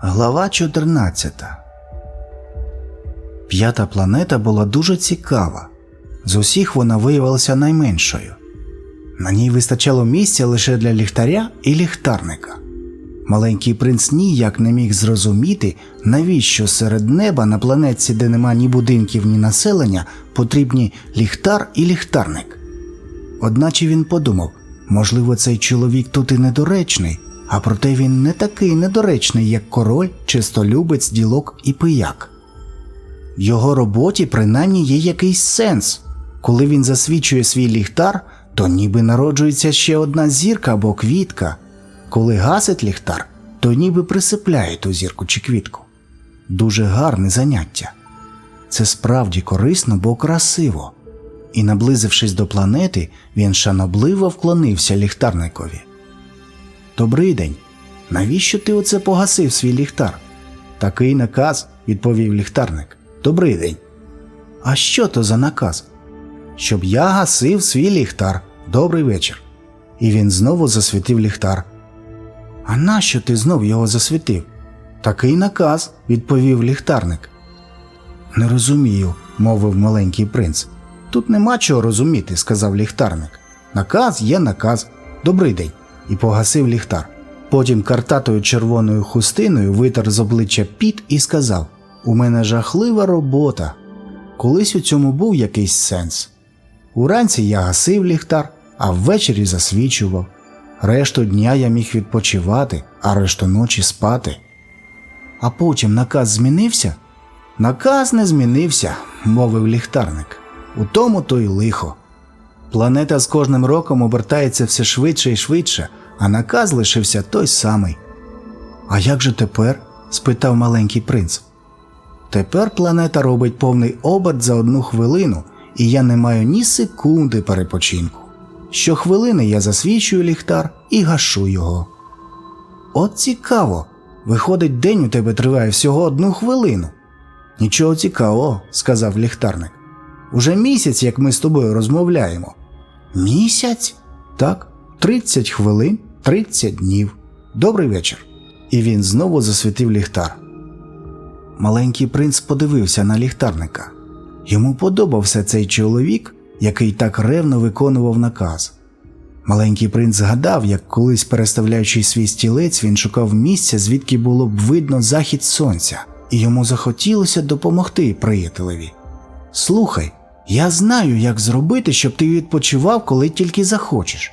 Глава 14 П'ята планета була дуже цікава. З усіх вона виявилася найменшою. На ній вистачало місця лише для ліхтаря і ліхтарника. Маленький принц ніяк не міг зрозуміти, навіщо серед неба на планетці, де нема ні будинків, ні населення, потрібні ліхтар і ліхтарник. Одначе він подумав, можливо, цей чоловік тут і недоречний, а проте він не такий недоречний, як король, чистолюбець, ділок і пияк. В його роботі принаймні є якийсь сенс. Коли він засвічує свій ліхтар, то ніби народжується ще одна зірка або квітка. Коли гасить ліхтар, то ніби присипляє ту зірку чи квітку. Дуже гарне заняття. Це справді корисно, бо красиво. І, наблизившись до планети, він шанобливо вклонився ліхтарникові. Добрий день. Навіщо ти оце погасив свій ліхтар? Такий наказ, відповів ліхтарник. Добрий день. А що то за наказ? Щоб я гасив свій ліхтар. Добрий вечір. І він знову засвітив ліхтар. А нащо ти знов його засвітив? Такий наказ, відповів ліхтарник. Не розумію, мовив маленький принц. Тут нема чого розуміти, сказав ліхтарник. Наказ є наказ. Добрий день. І погасив ліхтар. Потім картатою червоною хустиною витер з обличчя піт і сказав: У мене жахлива робота. Колись у цьому був якийсь сенс. Уранці я гасив ліхтар, а ввечері засвічував. Решту дня я міг відпочивати, а решту ночі спати. А потім наказ змінився? Наказ не змінився, мовив ліхтарник. У тому то й лихо. Планета з кожним роком обертається все швидше і швидше, а наказ лишився той самий. А як же тепер? спитав маленький принц. Тепер планета робить повний оберт за одну хвилину, і я не маю ні секунди перепочинку. Щохвилини я засвічую ліхтар і гашу його. От цікаво. Виходить, день у тебе триває всього одну хвилину. Нічого цікавого, сказав ліхтарник. Уже місяць, як ми з тобою розмовляємо. Місяць? Так, 30 хвилин, 30 днів. Добрий вечір. І він знову засвітив ліхтар. Маленький принц подивився на ліхтарника. Йому подобався цей чоловік, який так ревно виконував наказ. Маленький принц згадав, як колись переставляючи свій стілець, він шукав місця, звідки було б видно захід сонця, і йому захотілося допомогти приятелеві. Слухай, я знаю, як зробити, щоб ти відпочивав, коли тільки захочеш.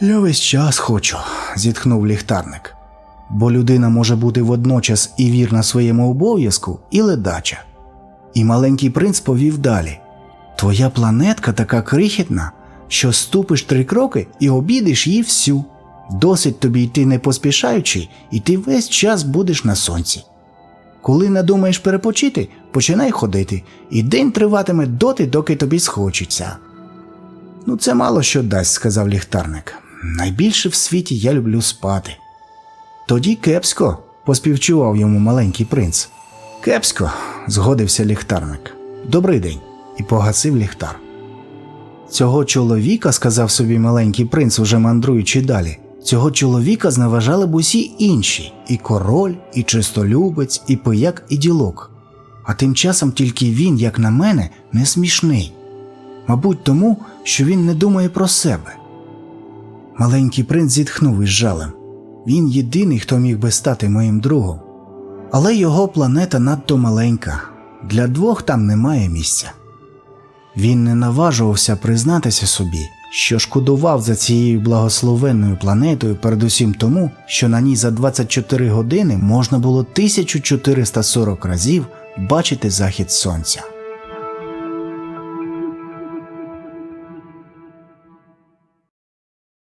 Я весь час хочу, зітхнув ліхтарник. Бо людина може бути водночас і вірна своєму обов'язку, і ледача. І маленький принц повів далі: Твоя планетка така крихітна, що ступиш три кроки і обідиш її всю. Досить тобі йти не поспішаючи, і ти весь час будеш на сонці. Коли надумаєш перепочити, починай ходити, і день триватиме доти, доки тобі схочеться. Ну, це мало що дасть, сказав ліхтарник. Найбільше в світі я люблю спати. Тоді кепсько, поспівчував йому маленький принц. Кепсько, згодився ліхтарник. Добрий день, і погасив ліхтар. Цього чоловіка, сказав собі маленький принц, уже мандруючи далі. Цього чоловіка зневажали б усі інші і король, і чистолюбець, і пияк, і ділок. А тим часом тільки він, як на мене, не смішний. Мабуть, тому, що він не думає про себе. Маленький принц зітхнув із жалем. Він єдиний, хто міг би стати моїм другом. Але його планета надто маленька, для двох там немає місця. Він не наважувався признатися собі, що шкодував за цією благословенною планетою, передусім тому, що на ній за 24 години можна було 1440 разів бачити захід сонця.